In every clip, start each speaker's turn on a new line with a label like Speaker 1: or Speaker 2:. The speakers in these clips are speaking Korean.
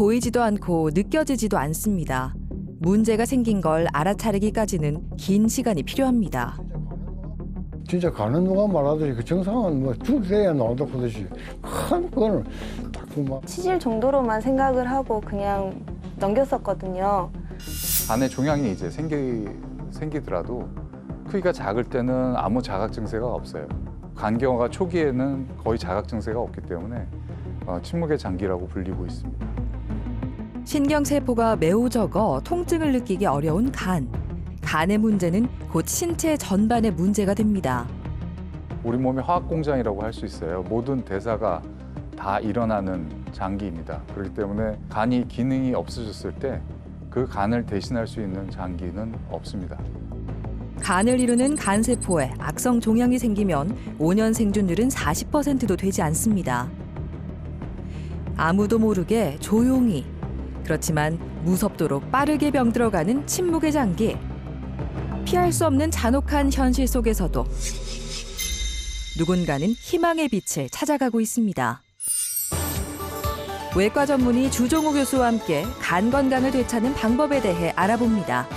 Speaker 1: 보이지도 않고 느껴지지도 않습니다. 문제가 생긴 걸 알아차리기까지는 긴 시간이 필요합니다.
Speaker 2: 진짜 가는 누가 말하듯이 그 정상은 뭐 죽어야 나온다고 하듯이 큰 거는 딱그막
Speaker 3: 치질 정도로만 생각을 하고 그냥 넘겼었거든요.
Speaker 4: 간에 종양이 이제 생기, 생기더라도 크기가 작을 때는 아무 자각 증세가 없어요. 간경화가 초기에는 거의 자각 증세가 없기 때문에 어, 침묵의 장기라고 불리고 있습니다.
Speaker 1: 신경세포가 매우 적어 통증을 느끼기 어려운 간. 간의 문제는 곧 신체 전반의 문제가 됩니다.
Speaker 4: 우리 몸의 화학 공장이라고 할 수 있어요. 모든 대사가 다 일어나는 장기입니다. 그렇기 때문에 간이 기능이 없어졌을 때 그 간을 대신할 수 있는 장기는 없습니다.
Speaker 1: 간을 이루는 간세포에 악성 종양이 생기면 5년 생존율은 40%도 되지 않습니다. 아무도 모르게 조용히 그렇지만 무섭도록 빠르게 병들어가는 침묵의 장기. 피할 수 없는 잔혹한 현실 속에서도 누군가는 희망의 빛을 찾아가고 있습니다. 외과 전문의 주종호 교수와 함께 간 건강을 되찾는 방법에 대해 알아봅니다.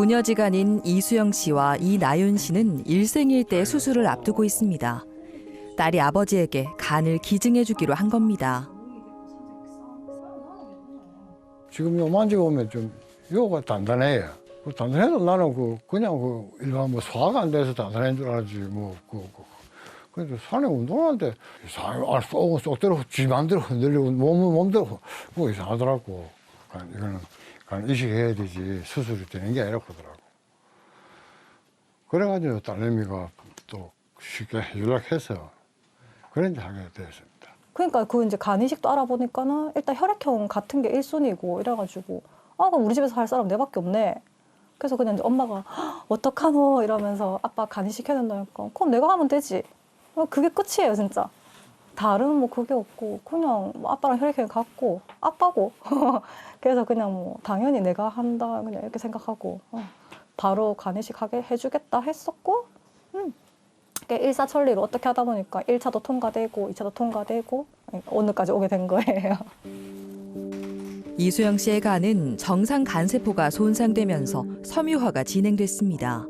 Speaker 1: 부녀지간인 이수영 씨와 이나윤 씨는 일생일대 수술을 앞두고 있습니다. 딸이 아버지에게 간을 기증해 주기로 한 겁니다.
Speaker 2: 지금 요 만져보면 좀 요가 단단해요. 그 단단해도 나는 그 그냥 그 일반 뭐 소화가 안 돼서 단단한 줄 알았지 뭐그 그, 그래도 산에 운동하는데 이상 아, 쏙 쏙대로 지 맘대로 흔들리고 몸은 몸대로 뭐 이상하더라고. 그러니까 이거는 그냥 의식해야 되지 수술이 되는 게 아니라 그러더라고. 그래가지고 딸내미가 또 쉽게 연락해서 그런 지 하게 되었습니다.
Speaker 5: 그러니까 그 이제 간이식도 알아보니까는 일단 혈액형 같은 게 1순위고 이래가지고 아 그럼 우리 집에서 할 사람 내밖에 없네. 그래서 그냥 이제 엄마가 "헉, 어떡하노 이러면서 아빠 간이식 해야 된다니까 그럼 내가 하면 되지. 어, 그게 끝이에요 진짜. 다른 뭐 그게 없고 그냥 뭐 아빠랑 혈액형이 같고 아빠고 그래서 그냥 뭐 당연히 내가 한다 그냥 이렇게 생각하고 어, 바로 간이식 하게 해주겠다 했었고 음. 이렇게 일사천리로 어떻게 하다 보니까 1차도 통과되고 2차도 통과되고 오늘까지 오게 된 거예요.
Speaker 1: 이수영 씨의 간은 정상 간세포가 손상되면서 섬유화가 진행됐습니다.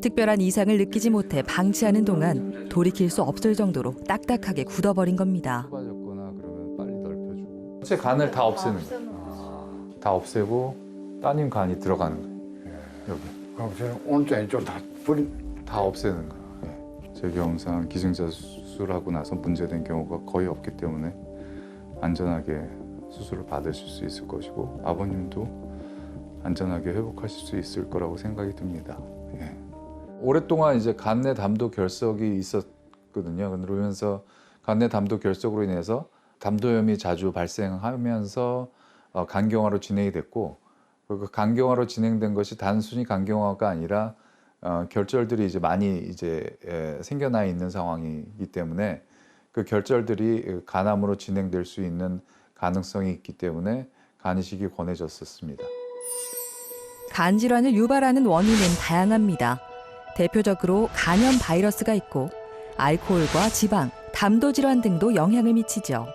Speaker 1: 특별한 이상을 느끼지 못해 방치하는 동안 돌이킬 수 없을 정도로 딱딱하게 굳어버린 겁니다.
Speaker 4: 전체 간을 다 없애는 거예요. 다 없애고 따님 간이 들어가는 거예요. 여기.
Speaker 2: 그럼 저는 오른쪽 왼쪽 다 버린
Speaker 4: 다 없애는 거예요. 예. 제 경험상 기증자 수술하고 나서 문제된 경우가 거의 없기 때문에 안전하게 수술을 받으실 수 있을 것이고 아버님도 안전하게 회복하실 수 있을 거라고 생각이 듭니다. 예. 오랫동안 이제 간내 담도 결석이 있었거든요. 그러면서 간내 담도 결석으로 인해서 담도염이 자주 발생하면서 어, 간경화로 진행이 됐고 그 간경화로 진행된 것이 단순히 간경화가 아니라 어, 결절들이 이제 많이 이제 에, 생겨나 있는 상황이기 때문에 그 결절들이 간암으로 진행될 수 있는 가능성이 있기 때문에 간이식이 권해졌었습니다.
Speaker 1: 간 질환을 유발하는 원인은 다양합니다. 대표적으로 간염 바이러스가 있고 알코올과 지방, 담도 질환 등도 영향을 미치죠.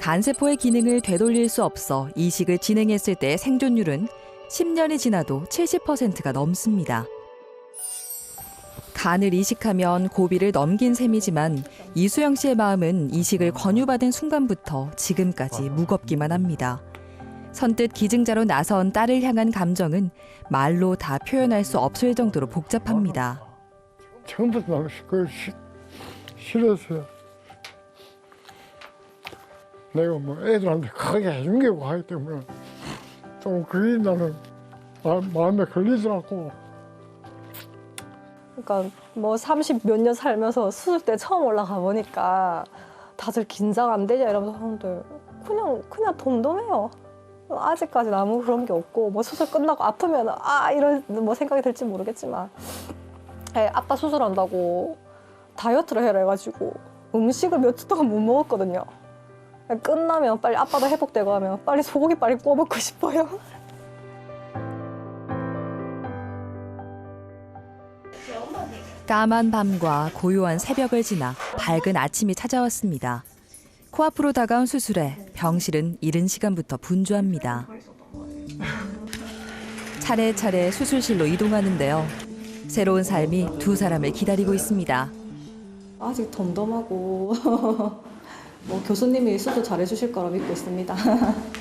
Speaker 1: 간세포의 기능을 되돌릴 수 없어 이식을 진행했을 때 생존율은 10년이 지나도 70%가 넘습니다. 간을 이식하면 고비를 넘긴 셈이지만 이수영 씨의 마음은 이식을 권유받은 순간부터 지금까지 무겁기만 합니다. 선뜻 기증자로 나선 딸을 향한 감정은 말로 다 표현할 수 없을 정도로 복잡합니다.
Speaker 2: 처음부터 시, 싫었어요. 내가 뭐 애들한테 크게 해준 게고 하기 때문에 좀 그게 나는 마, 마음에 걸리더라고.
Speaker 5: 그러니까 뭐 30 몇 년 살면서 수술 때 처음 올라가 보니까 다들 긴장 안 되냐 이러면서 하는데 그냥 그냥 덤덤해요. 아직까지 아무 그런 게 없고 뭐 수술 끝나고 아프면 아 이런 뭐 생각이 들지 모르겠지만 에, 아빠 수술한다고 다이어트를 해라 해가지고 음식을 몇 주 동안 못 먹었거든요. 끝나면 빨리 아빠도 회복되고 하면 빨리 소고기 빨리 구워 먹고 싶어요.
Speaker 1: 까만 밤과 고요한 새벽을 지나 밝은 아침이 찾아왔습니다. 코앞으로 다가온 수술에 병실은 이른 시간부터 분주합니다. 차례차례 수술실로 이동하는데요. 새로운 삶이 두 사람을 기다리고 있습니다.
Speaker 5: 아직 덤덤하고 뭐 교수님이 수도 잘해주실 거라 믿고 있습니다.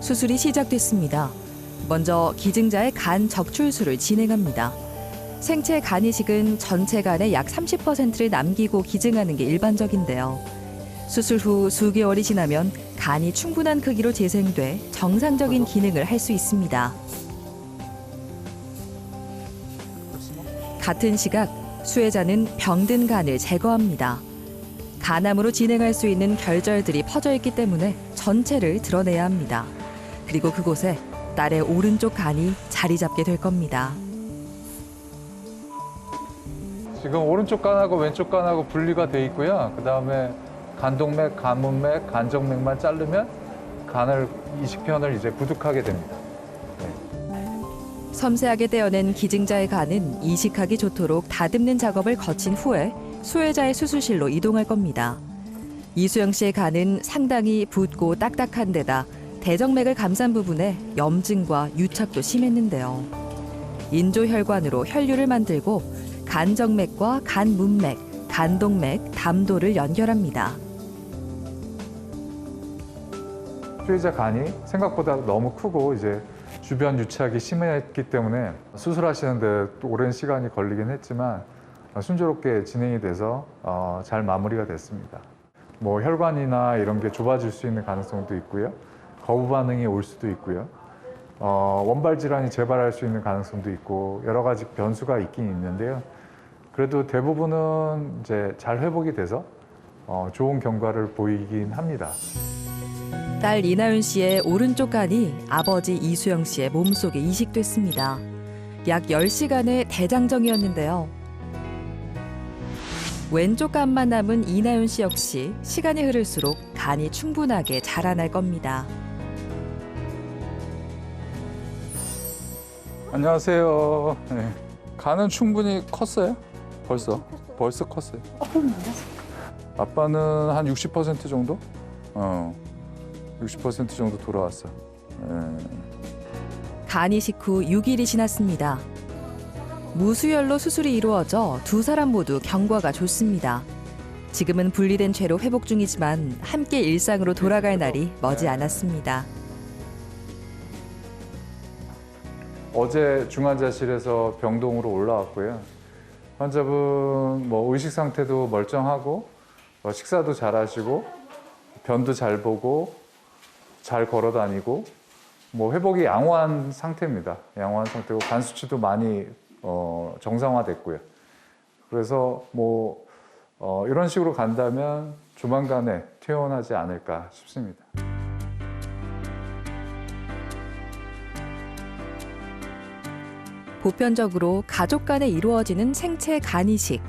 Speaker 1: 수술이 시작됐습니다. 먼저 기증자의 간 적출술을 진행합니다. 생체 간 이식은 전체 간의 약 30%를 남기고 기증하는 게 일반적인데요. 수술 후 수개월이 지나면 간이 충분한 크기로 재생돼 정상적인 기능을 할 수 있습니다. 같은 시각 수혜자는 병든 간을 제거합니다. 간암으로 진행할 수 있는 결절들이 퍼져 있기 때문에 전체를 드러내야 합니다. 그리고 그곳에 딸의 오른쪽 간이 자리 잡게 될 겁니다.
Speaker 4: 지금 오른쪽 간하고 왼쪽 간하고 분리가 돼 있고요. 그 다음에 간동맥, 간문맥, 간정맥만 자르면 간을 이식편을 이제 구독하게 됩니다.
Speaker 1: 섬세하게 떼어낸 기증자의 간은 이식하기 좋도록 다듬는 작업을 거친 후에 수혜자의 수술실로 이동할 겁니다. 이수영 씨의 간은 상당히 붓고 딱딱한 데다 대정맥을 감싼 부분에 염증과 유착도 심했는데요. 인조혈관으로 혈류를 만들고 간정맥과 간문맥, 간동맥, 담도를 연결합니다.
Speaker 4: 수혜자 간이 생각보다 너무 크고 이제 주변 유착이 심했기 때문에 수술하시는데 또 오랜 시간이 걸리긴 했지만 순조롭게 진행이 돼서 어, 잘 마무리가 됐습니다. 뭐 혈관이나 이런 게 좁아질 수 있는 가능성도 있고요. 거부 반응이 올 수도 있고요. 어, 원발 질환이 재발할 수 있는 가능성도 있고 여러 가지 변수가 있긴 있는데요. 그래도 대부분은 이제 잘 회복이 돼서 어, 좋은 경과를 보이긴 합니다.
Speaker 1: 딸 이나윤 씨의 오른쪽 간이 아버지 이수영 씨의 몸속에 이식됐습니다. 약 10시간의 대장정이었는데요. 왼쪽 간만 남은 이나윤 씨 역시 시간이 흐를수록 간이 충분하게 자라날 겁니다.
Speaker 4: 안녕하세요. 네. 간은 충분히 컸어요? 벌써? 벌써 컸어요. 아빠는 한 60% 정도? 어, 60% 정도 돌아왔어. 예.
Speaker 1: 간 이 식 후 6일이 지났습니다. 무수혈로 수술이 이루어져 두 사람 모두 경과가 좋습니다. 지금은 분리된 채로 회복 중이지만 함께 일상으로 돌아갈 날이 머지 않았습니다.
Speaker 4: 어제 중환자실에서 병동으로 올라왔고요. 환자분 뭐 의식 상태도 멀쩡하고 뭐 식사도 잘 하시고 변도 잘 보고 잘 걸어 다니고 뭐 회복이 양호한 상태입니다. 양호한 상태고 간 수치도 많이 어, 정상화됐고요. 그래서 뭐 어, 이런 식으로 간다면 조만간에 퇴원하지 않을까 싶습니다.
Speaker 1: 보편적으로 가족 간에 이루어지는 생체 간 이식.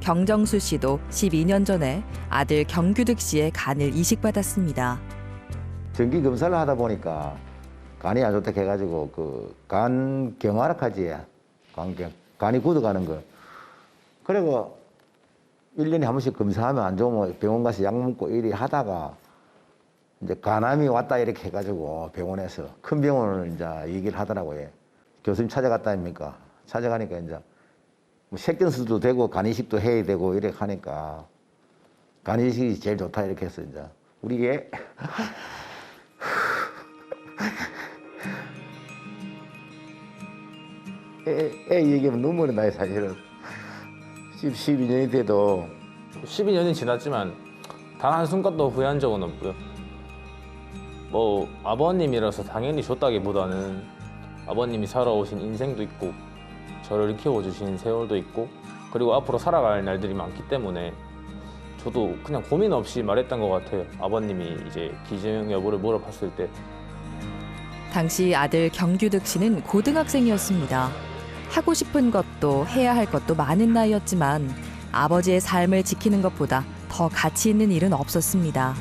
Speaker 1: 경정수 씨도 12년 전에 아들 경규득 씨의 간을 이식받았습니다.
Speaker 6: 정기 검사를 하다 보니까 간이 안 좋다 해가지고 그 간 경화락하지 간경 간이 굳어가는 거. 그리고 일년에한 번씩 검사하면 안 좋으면 병원 가서 약 먹고 이리 하다가 이제 간암이 왔다 이렇게 해가지고 병원에서 큰 병원을 이제 얘기를 하더라고요. 교수님 찾아갔다 아닙니까? 찾아가니까 이제 뭐 세견수도 되고 간 이식도 해야 되고 이렇게 하니까 간 이식이 제일 좋다 이렇게 해서 이제 우리 애 애, 애 얘기하면 눈물이 나요 사실은 10, 12년이 돼도
Speaker 7: 12년이 지났지만 단 한순간도 후회한 적은 없고요. 뭐 아버님이라서 당연히 줬다기보다는 아버님이 살아오신 인생도 있고 저를 키워주신 세월도 있고 그리고 앞으로 살아갈 날들이 많기 때문에 저도 그냥 고민 없이 말했던 것 같아요. 아버님이 이제 기증 여부를 물어봤을 때
Speaker 1: 당시 아들 경규득 씨는 고등학생이었습니다. 하고 싶은 것도 해야 할 것도 많은 나이였지만 아버지의 삶을 지키는 것보다 더 가치 있는 일은 없었습니다.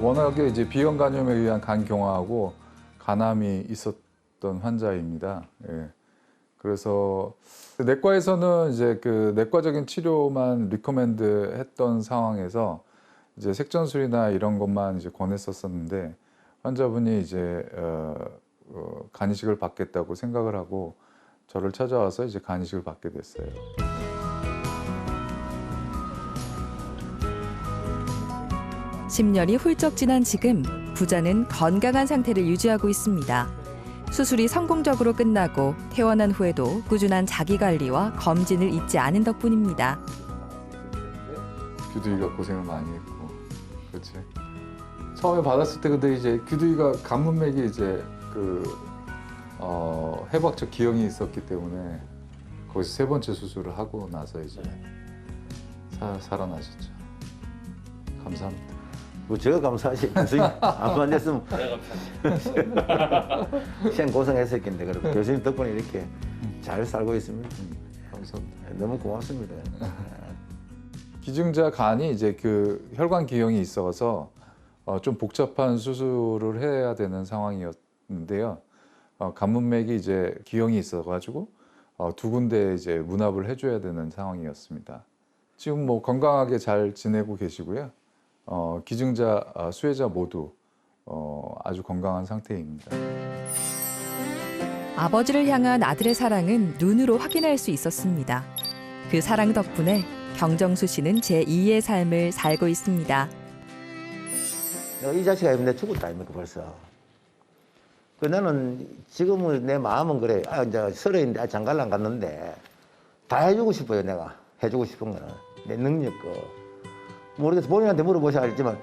Speaker 4: 워낙에 이제 비형 간염에 의한 간 경화하고 간암이 있었던 환자입니다. 예. 그래서 내과에서는 이제 그 내과적인 치료만 리커멘드 했던 상황에서 이제 색전술이나 이런 것만 이제 권했었었는데 환자분이 이제 어, 어, 간이식을 받겠다고 생각을 하고 저를 찾아와서 이제 간이식을 받게 됐어요.
Speaker 1: 십 년이 훌쩍 지난 지금 부자는 건강한 상태를 유지하고 있습니다. 수술이 성공적으로 끝나고 퇴원한 후에도 꾸준한 자기 관리와 검진을 잊지 않은 덕분입니다.
Speaker 4: 규두이가 고생을 많이 했고, 그렇지. 처음에 받았을 때 근데 이제 규두이가 간문맥이 이제 그 어, 해박적 기형이 있었기 때문에 거기서 세 번째 수술을 하고 나서 이제 사, 살아나셨죠. 감사합니다.
Speaker 6: 뭐 제가 감사하지. 교수님 안만 됐으면 시간 고생했을 텐데 그리고 교수님 덕분에 이렇게 잘 살고 있습니다.
Speaker 4: 감사합니다.
Speaker 6: 너무 고맙습니다.
Speaker 4: 기증자 간이 이제 그 혈관 기형이 있어서 어, 좀 복잡한 수술을 해야 되는 상황이었는데요. 어, 간문맥이 이제 기형이 있어가지고 어, 두 군데 이제 문합을 해줘야 되는 상황이었습니다. 지금 뭐 건강하게 잘 지내고 계시고요. 어, 기증자, 아, 수혜자 모두 어, 아주 건강한 상태입니다.
Speaker 1: 아버지를 향한 아들의 사랑은 눈으로 확인할 수 있었습니다. 그 사랑 덕분에 경정수 씨는 제2의 삶을 살고 있습니다.
Speaker 6: 이 자식아 내 죽었다 아닙니까 벌써. 그 나는 지금은 내 마음은 그래. 아 이제 서러인데 아, 장가를 안 갔는데 다 해주고 싶어요 내가 해주고 싶은 거는 내 능력 거. 모르겠어 본인한테 물어보셔야 알지만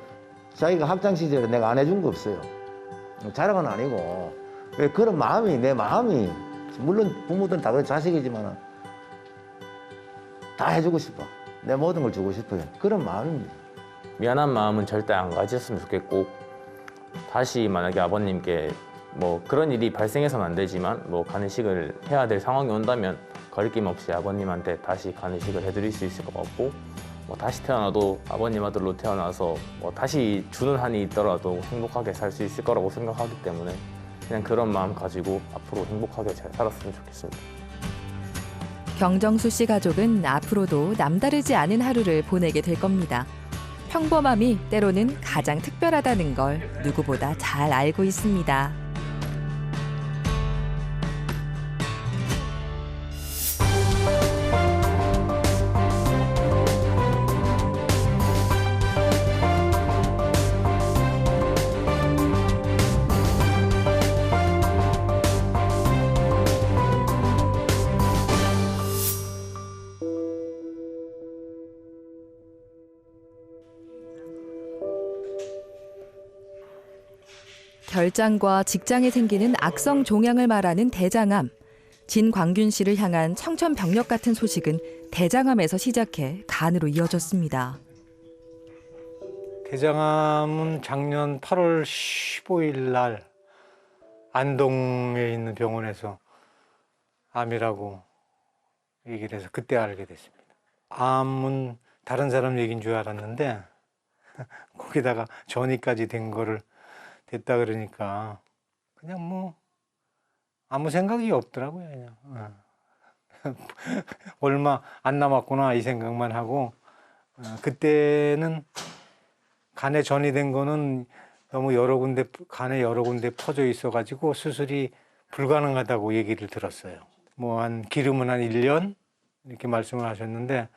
Speaker 6: 자기가 학창 시절에 내가 안 해준 거 없어요. 자랑은 아니고 왜 그런 마음이 내 마음이 물론 부모들은 다 그런 자식이지만 다 해주고 싶어. 내 모든 걸 주고 싶어요. 그런 마음입니다.
Speaker 7: 미안한 마음은 절대 안 가졌으면 좋겠고 다시 만약에 아버님께 뭐 그런 일이 발생해서는 안 되지만 뭐 간이식을 해야 될 상황이 온다면 거리낌 없이 아버님한테 다시 간이식을 해드릴 수 있을 것 같고 뭐 다시 태어나도 아버님 아들로 태어나서 뭐 다시 주는 한이 있더라도 행복하게 살 수 있을 거라고 생각하기 때문에 그냥 그런 마음 가지고 앞으로 행복하게 잘 살았으면 좋겠습니다.
Speaker 1: 경정수 씨 가족은 앞으로도 남다르지 않은 하루를 보내게 될 겁니다. 평범함이 때로는 가장 특별하다는 걸 누구보다 잘 알고 있습니다. 결장과 직장에 생기는 악성 종양을 말하는 대장암. 진광균 씨를 향한 청천벽력 같은 소식은 대장암에서 시작해 간으로 이어졌습니다.
Speaker 8: 대장암은 작년 8월 15일 날 안동에 있는 병원에서 암이라고 얘기를 해서 그때 알게 됐습니다. 암은 다른 사람 얘기인 줄 알았는데 거기다가 전이까지 된 거를 됐다 그러니까 그냥 뭐 아무 생각이 없더라고요 그냥 어. 얼마 안 남았구나 이 생각만 하고 어, 그때는 간에 전이 된 거는 너무 여러 군데 간에 여러 군데 퍼져 있어 가지고 수술이 불가능하다고 얘기를 들었어요. 뭐 한 기름은 한 1년 이렇게 말씀을 하셨는데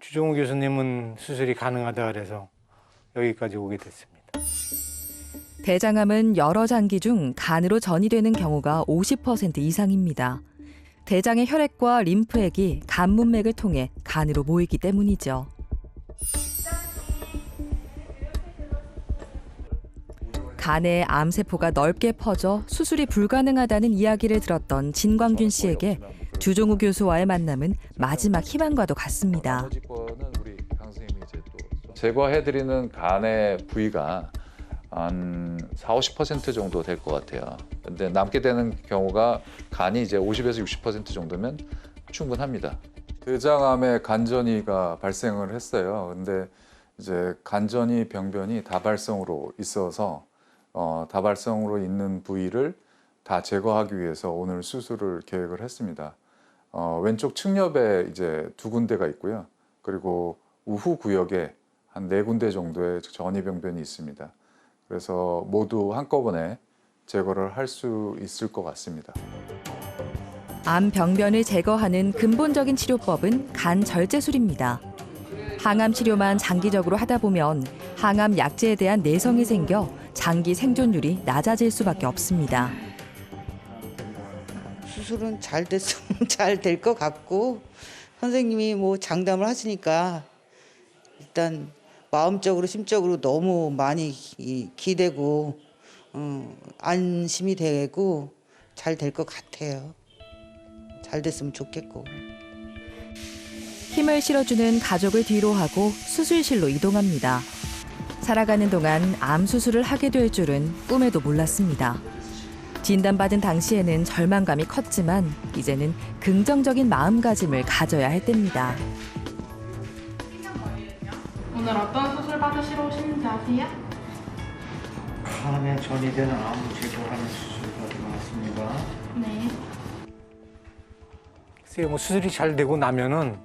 Speaker 8: 주종우 교수님은 수술이 가능하다 그래서 여기까지 오게 됐습니다.
Speaker 1: 대장암은 여러 장기 중 간으로 전이되는 경우가 50% 이상입니다. 대장의 혈액과 림프액이 간 문맥을 통해 간으로 모이기 때문이죠. 간에 암세포가 넓게 퍼져 수술이 불가능하다는 이야기를 들었던 진광균 씨에게 주종우 교수와의 만남은 마지막 희망과도 같습니다.
Speaker 4: 또 제거해드리는 간의 부위가 한 4, 50% 정도 될 것 같아요. 근데 남게 되는 경우가 간이 이제 50에서 60% 정도면 충분합니다. 대장암의 간전이가 발생을 했어요. 근데 이제 간전이 병변이 다발성으로 있어서 어, 다발성으로 있는 부위를 다 제거하기 위해서 오늘 수술을 계획을 했습니다. 어, 왼쪽 측옆에 이제 두 군데가 있고요. 그리고 우후 구역에 한 네 군데 정도의 전이 병변이 있습니다. 그래서 모두 한꺼번에 제거를 할 수 있을 것 같습니다.
Speaker 1: 암 병변을 제거하는 근본적인 치료법은 간 절제술입니다. 항암 치료만 장기적으로 하다 보면 항암 약제에 대한 내성이 생겨 장기 생존율이 낮아질 수밖에 없습니다.
Speaker 9: 수술은 잘 됐으면 잘 될 것 같고 선생님이 뭐 장담을 하시니까 일단 마음적으로 심적으로 너무 많이 이- 기대고 어, 안심이 되고 잘 될 것 같아요. 잘 됐으면 좋겠고.
Speaker 1: 힘을 실어주는 가족을 뒤로 하고 수술실로 이동합니다. 살아가는 동안 암 수술을 하게 될 줄은 꿈에도 몰랐습니다. 진단받은 당시에는 절망감이 컸지만 이제는 긍정적인 마음가짐을 가져야 할 때입니다.
Speaker 10: 오늘 어떤 받으시러 오시는지 아세요?
Speaker 8: 간에 전이 되는 암 제거하는 수술 받으러 왔습니다.
Speaker 10: 네.
Speaker 8: 글쎄요, 뭐 수술이 잘 되고 나면은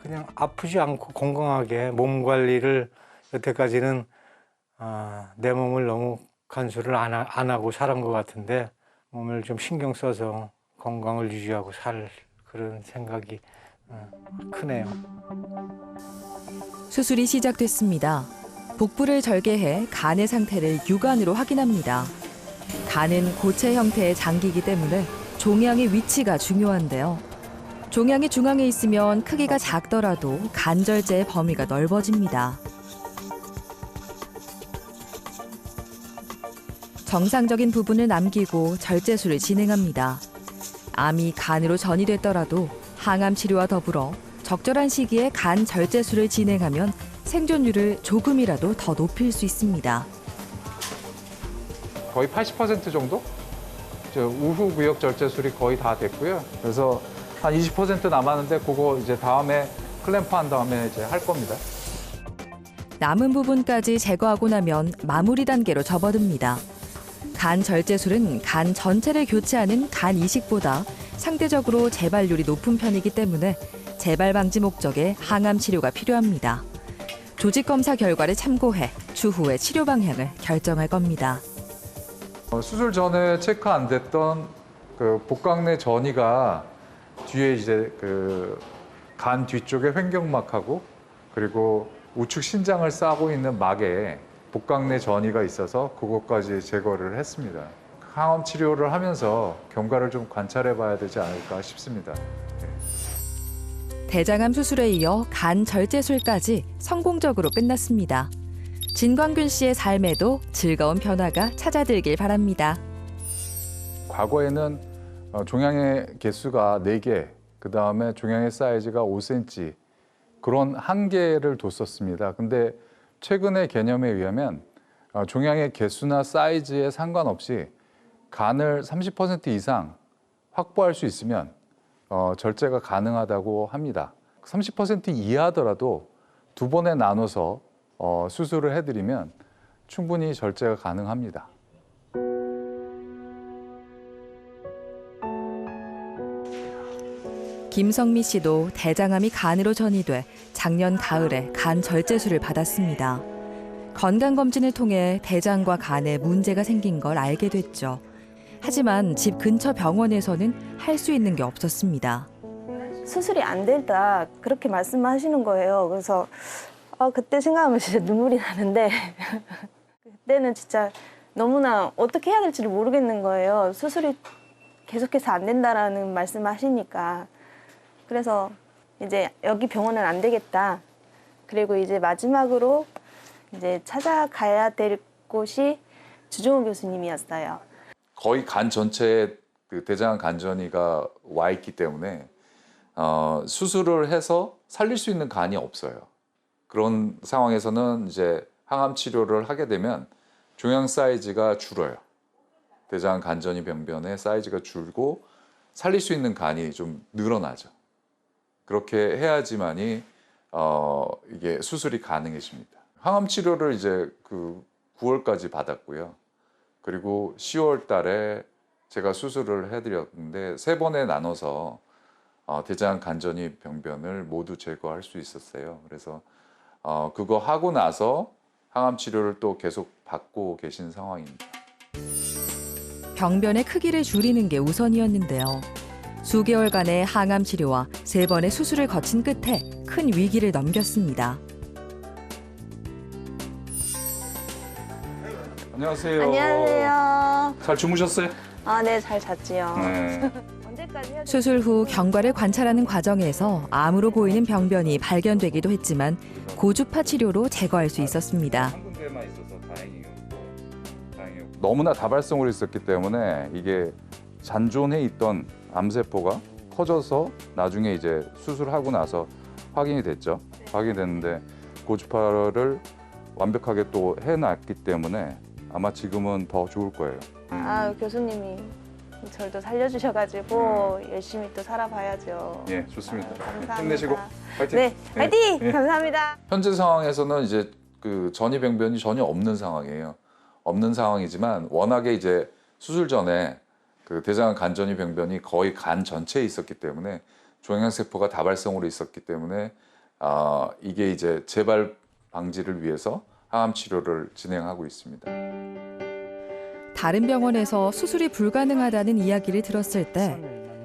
Speaker 8: 그냥 아프지 않고 건강하게 몸 관리를 여태까지는 아, 내 몸을 너무 간수를 안, 하, 안 하고 살은 것 같은데 몸을 좀 신경 써서 건강을 유지하고 살 그런 생각이 어, 크네요.
Speaker 1: 수술이 시작됐습니다. 복부를 절개해 간의 상태를 육안으로 확인합니다. 간은 고체 형태의 장기이기 때문에 종양의 위치가 중요한데요. 종양이 중앙에 있으면 크기가 작더라도 간절제의 범위가 넓어집니다. 정상적인 부분을 남기고 절제술을 진행합니다. 암이 간으로 전이됐더라도 항암 치료와 더불어 적절한 시기에 간 절제술을 진행하면 생존율을 조금이라도 더 높일 수 있습니다.
Speaker 4: 거의 80% 정도? 저 우후 구역 절제술이 거의 다 됐고요. 그래서 한 20% 남았는데 그거 이제 다음에 클램프 한 다음에 이제 할 겁니다.
Speaker 1: 남은 부분까지 제거하고 나면 마무리 단계로 접어듭니다. 간 절제술은 간 전체를 교체하는 간 이식보다 상대적으로 재발률이 높은 편이기 때문에 재발 방지 목적의 항암 치료가 필요합니다. 조직 검사 결과를 참고해 추후의 치료 방향을 결정할 겁니다.
Speaker 4: 어, 수술 전에 체크 안 됐던 그 복강내 전이가 뒤에 이제 그 간 뒤쪽에 횡격막하고 그리고 우측 신장을 싸고 있는 막에 복강내 전이가 있어서 그것까지 제거를 했습니다. 항암 치료를 하면서 경과를 좀 관찰해 봐야 되지 않을까 싶습니다.
Speaker 1: 대장암 수술에 이어 간 절제술까지 성공적으로 끝났습니다. 진광균 씨의 삶에도 즐거운 변화가 찾아들길 바랍니다.
Speaker 4: 과거에는 어, 종양의 개수가 4개, 그 다음에 종양의 사이즈가 5cm 그런 한계를 뒀었습니다. 근데 최근의 개념에 의하면 어, 종양의 개수나 사이즈에 상관없이 간을 30% 이상 확보할 수 있으면 어, 절제가 가능하다고 합니다. 30% 이하더라도 두 번에 나눠서 어, 수술을 해드리면 충분히 절제가 가능합니다.
Speaker 1: 김성미 씨도 대장암이 간으로 전이돼 작년 가을에 간 절제술을 받았습니다. 건강검진을 통해 대장과 간에 문제가 생긴 걸 알게 됐죠. 하지만 집 근처 병원에서는 할 수 있는 게 없었습니다.
Speaker 3: 수술이 안 된다 그렇게 말씀하시는 거예요. 그래서 아, 그때 생각하면 진짜 눈물이 나는데 그때는 진짜 너무나 어떻게 해야 될지를 모르겠는 거예요. 수술이 계속해서 안 된다라는 말씀하시니까 그래서 이제 여기 병원은 안 되겠다. 그리고 이제 마지막으로 이제 찾아가야 될 곳이 주종호 교수님이었어요.
Speaker 4: 거의 간 전체에 그 대장암 간전이가 와 있기 때문에 어, 수술을 해서 살릴 수 있는 간이 없어요. 그런 상황에서는 이제 항암 치료를 하게 되면 종양 사이즈가 줄어요. 대장암 간전이 병변의 사이즈가 줄고 살릴 수 있는 간이 좀 늘어나죠. 그렇게 해야지만이 어, 이게 수술이 가능해집니다. 항암 치료를 이제 그 9월까지 받았고요. 그리고 10월 달에 제가 수술을 해드렸는데 세 번에 나눠서 어, 대장 간전이 병변을 모두 제거할 수 있었어요. 그래서 어, 그거 하고 나서 항암 치료를 또 계속 받고 계신 상황입니다.
Speaker 1: 병변의 크기를 줄이는 게 우선이었는데요. 수개월간의 항암 치료와 세 번의 수술을 거친 끝에 큰 위기를 넘겼습니다.
Speaker 4: 안녕하세요.
Speaker 3: 안녕하세요.
Speaker 4: 잘 주무셨어요?
Speaker 3: 아, 네, 잘 잤지요.
Speaker 4: 네.
Speaker 3: 언제까지 해야
Speaker 1: 수술 후 경과를 관찰하는 과정에서 암으로 보이는 병변이 발견되기도 했지만 고주파 치료로 제거할 수 있었습니다.
Speaker 4: 한 군데만 있어서 다행이었고 다행이었고 너무나 다발성으로 있었기 때문에 이게 잔존해 있던 암세포가 커져서 나중에 이제 수술하고 나서 확인이 됐죠. 확인이 됐는데 고주파를 완벽하게 또 해놨기 때문에 아마 지금은 더 좋을 거예요. 음.
Speaker 3: 아, 교수님이 저를 또 살려주셔가지고 열심히 또 살아봐야죠.
Speaker 4: 예, 좋습니다.
Speaker 3: 아, 감사합니다.
Speaker 4: 힘내시고 파이팅.
Speaker 3: 네, 화이팅!
Speaker 4: 예.
Speaker 3: 감사합니다.
Speaker 4: 현재 상황에서는 이제 그 전이병변이 전혀 없는 상황이에요. 없는 상황이지만 워낙에 이제 수술 전에 그 대장 간전이 병변이 거의 간 전체에 있었기 때문에 종양 세포가 다발성으로 있었기 때문에 아 이게 이제 재발 방지를 위해서 항암 치료를 진행하고 있습니다.
Speaker 1: 다른 병원에서 수술이 불가능하다는 이야기를 들었을 때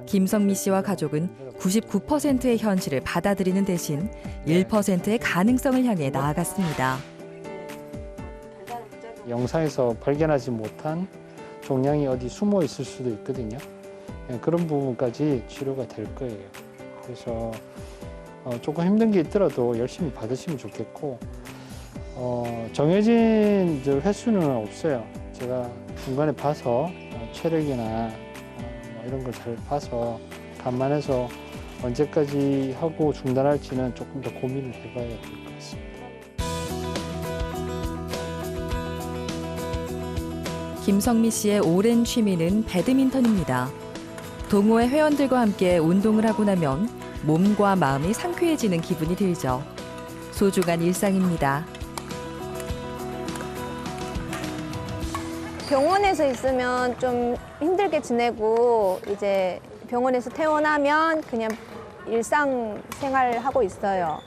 Speaker 1: 김성미 씨와 가족은 99%의 현실을 받아들이는 대신 1%의 가능성을 향해 나아갔습니다.
Speaker 11: 영상에서 발견하지 못한 종양이 어디 숨어 있을 수도 있거든요. 예, 그런 부분까지 치료가 될 거예요. 그래서 어, 조금 힘든 게 있더라도 열심히 받으시면 좋겠고 어, 정해진 저 횟수는 없어요. 제가 중간에 봐서 어, 체력이나 어, 뭐 이런 걸 잘 봐서 감안해서 언제까지 하고 중단할지는 조금 더 고민을 해봐야 될 것 같습니다.
Speaker 1: 김성미 씨의 오랜 취미는 배드민턴입니다. 동호회 회원들과 함께 운동을 하고 나면 몸과 마음이 상쾌해지는 기분이 들죠. 소중한 일상입니다.
Speaker 3: 병원에서 있으면 좀 힘들게 지내고 이제 병원에서 퇴원하면 그냥 일상 생활 하고 있어요.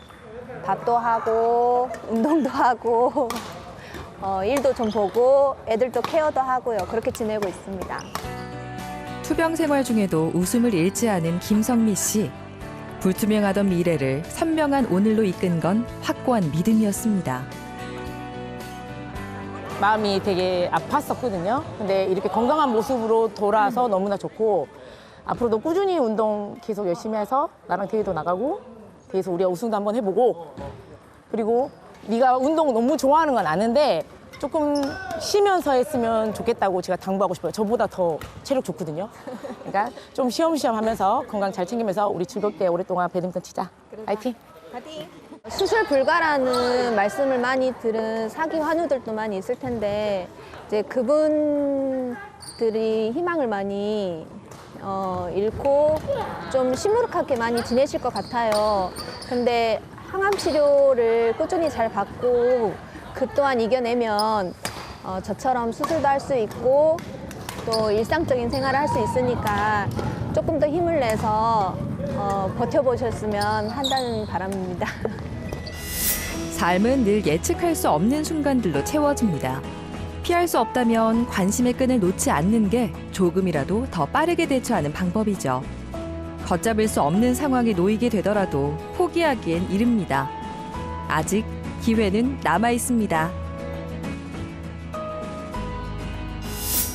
Speaker 3: 밥도 하고 운동도 하고 어, 일도 좀 보고 애들도 케어도 하고요. 그렇게 지내고 있습니다.
Speaker 1: 투병 생활 중에도 웃음을 잃지 않은 김성미 씨. 불투명하던 미래를 선명한 오늘로 이끈 건 확고한 믿음이었습니다.
Speaker 12: 마음이 되게 아팠었거든요. 근데 이렇게 건강한 모습으로 돌아서 너무나 좋고 앞으로도 꾸준히 운동 계속 열심히 해서 나랑 대회도 나가고 대회에서 우리가 우승도 한번 해보고 그리고 네가 운동 너무 좋아하는 건 아는데 조금 쉬면서 했으면 좋겠다고 제가 당부하고 싶어요. 저보다 더 체력 좋거든요. 그러니까 좀 쉬엄쉬엄 하면서 건강 잘 챙기면서 우리 즐겁게 오랫동안 배드민턴 치자. 파이팅!
Speaker 3: 수술 불가라는 말씀을 많이 들은 사기 환우들도 많이 있을 텐데 이제 그분들이 희망을 많이 어, 잃고 좀 시무룩하게 많이 지내실 것 같아요. 근데 항암 치료를 꾸준히 잘 받고 그 또한 이겨내면 어, 저처럼 수술도 할 수 있고 또 일상적인 생활을 할 수 있으니까 조금 더 힘을 내서 어, 버텨보셨으면 한다는 바람입니다.
Speaker 1: 삶은 늘 예측할 수 없는 순간들로 채워집니다. 피할 수 없다면 관심의 끈을 놓지 않는 게 조금이라도 더 빠르게 대처하는 방법이죠. 걷잡을 수 없는 상황에 놓이게 되더라도 포기하기엔 이릅니다. 아직 기회는 남아 있습니다.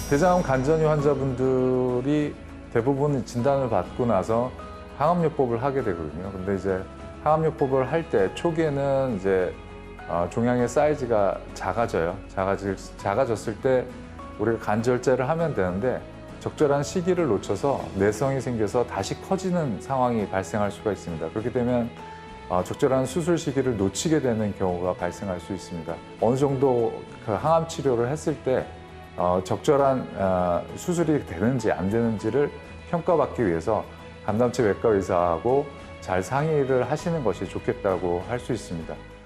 Speaker 4: 대장암 간전이 환자분들이 대부분 진단을 받고 나서 항암요법을 하게 되거든요. 근데 이제 항암요법을 할 때 초기에는 이제 어, 종양의 사이즈가 작아져요. 작아질, 작아졌을 때 우리가 간절제를 하면 되는데 적절한 시기를 놓쳐서 내성이 생겨서 다시 커지는 상황이 발생할 수가 있습니다. 그렇게 되면 어, 적절한 수술 시기를 놓치게 되는 경우가 발생할 수 있습니다. 어느 정도 그 항암 치료를 했을 때 어, 적절한 어, 수술이 되는지 안 되는지를 평가받기 위해서 간담체 외과 의사하고 잘 상의를 하시는 것이 좋겠다고 할 수 있습니다.